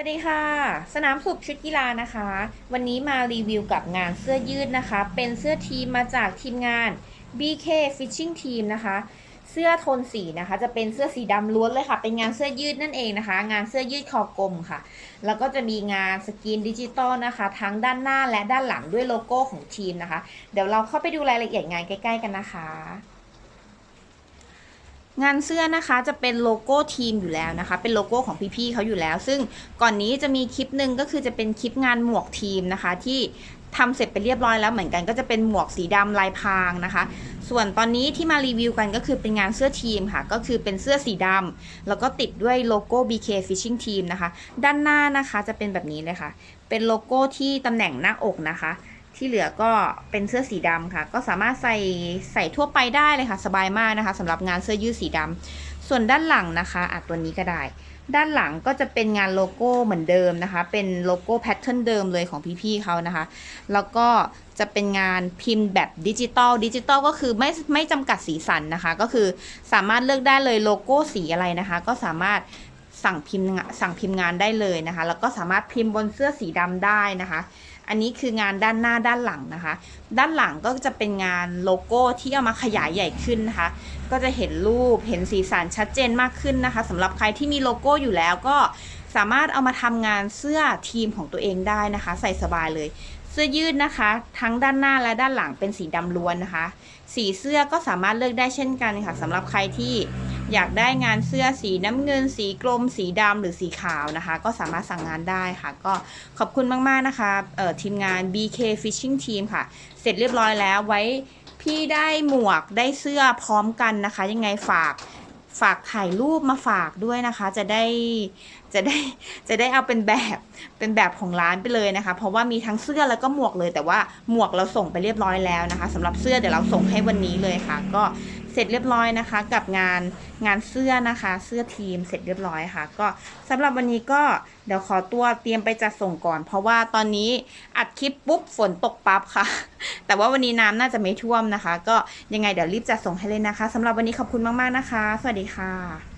วัสดีค่ะ สนามสุบชุดกีฬานะคะ วันนี้มารีวิวกับงานเสื้อยืดนะคะ เป็นเสื้อทีมมาจากทีมงาน BK Fishing Team นะคะ เสื้อโทนสีนะคะ จะเป็นเสื้อสีดำล้วนเลยค่ะ เป็นงานเสื้อยืดนั่นเองนะคะ งานเสื้อยืดคอกลมค่ะ แล้วก็จะมีงานสกรีนดิจิตอลนะคะ ทั้งด้านหน้าและด้านหลังด้วยโลโก้ของทีมนะคะ เดี๋ยวเราเข้าไปดูรายละเอียดงานใกล้ ๆ กันนะคะ งานเสื้อนะคะจะเป็นโลโก้ทีมอยู่แล้วนะคะ เป็นโลโก้ของพี่ๆเขาอยู่แล้ว ซึ่งก่อนนี้จะมีคลิปหนึ่งก็คือจะเป็นคลิปงานหมวกทีมนะคะ ที่ทำเสร็จไปเรียบร้อยแล้วเหมือนกันก็จะเป็นหมวกสีดำลายพรางนะคะ ส่วนตอนนี้ที่มารีวิวกันก็คือเป็นงานเสื้อทีมค่ะ ก็คือเป็นเสื้อสีดำแล้วก็ติดด้วยโลโก้ BK Fishing Team นะคะ ด้านหน้านะคะจะเป็นแบบนี้เลยค่ะ เป็นโลโก้ที่ตำแหน่งหน้าอกนะคะ ที่เหลือก็เป็นเสื้อสีดำค่ะ ก็สามารถใส่ใส่ทั่วไปได้เลยค่ะสบายมากนะคะสำหรับงานเสื้อยืดสีดำส่วนด้านหลังนะคะอะตัวนี้ก็ได้ ด้านหลังก็จะเป็นงานโลโก้เหมือนเดิมนะคะ เป็นโลโก้แพทเทิร์นเดิมเลยของพี่ๆเขานะคะ แล้วก็จะเป็นงานพิมพ์แบบดิจิตอลดิจิตอลก็คือไม่ไม่จำกัดสีสันนะคะ ก็คือสามารถเลือกได้เลยโลโก้สีอะไรนะคะ ก็สามารถ สั่งพิมพ์สั่งพิมพ์งานได้เลยนะคะ แล้วก็สามารถพิมพ์บนเสื้อสีดำได้นะคะ อันนี้คืองานด้านหน้าด้านหลังนะคะ ด้านหลังก็จะเป็นงานโลโก้ที่เอามาขยายใหญ่ขึ้นนะคะ ก็จะเห็นรูปเห็นสีสันชัดเจนมากขึ้นนะคะสำหรับใครที่มีโลโก้อยู่แล้วก็ สามารถเอามาทำงานเสื้อทีมของตัวเองได้นะคะ ใส่สบายเลย เสื้อยืดนะคะ ทั้งด้านหน้าและด้านหลังเป็นสีดำล้วนนะคะ สีเสื้อก็สามารถเลือกได้เช่นกันค่ะสำหรับใครที่อยากได้งานเสื้อสีน้ำเงิน สีกรมสีดำหรือสีขาวนะคะ ก็สามารถสั่งงานได้ค่ะ ก็ขอบคุณมาก ๆ นะคะทีมงาน BK Fishing Team ค่ะ เสร็จเรียบร้อยแล้วไว้พี่ได้หมวกได้เสื้อพร้อมกันนะคะ ยังไงฝากฝากถ่ายรูปมาฝากด้วยนะคะ จะได้ จะได้จะได้เอาเป็นแบบเป็นแบบของร้านไปเลยนะคะ เพราะว่ามีทั้งเสื้อแล้วก็หมวกเลย แต่ว่าหมวกเราส่งไปเรียบร้อยแล้วนะคะสำหรับเสื้อเดี๋ยวเราส่งให้วันนี้เลยค่ะ ก็เสร็จเรียบร้อยนะคะ กับงานงานเสื้อนะคะ เสื้อทีมเสร็จเรียบร้อยค่ะ ก็สำหรับวันนี้ก็เดี๋ยวขอตัวเตรียมไปจัดส่งก่อน เพราะว่าตอนนี้อัดคลิปปุ๊บฝนตกปั๊บค่ะ แต่ว่าวันนี้น้ำน่าจะไม่ท่วมนะคะ ก็ยังไงเดี๋ยวรีบจัดส่งให้เลยนะคะสำหรับวันนี้ขอบคุณมากๆนะคะ สวัสดีค่ะ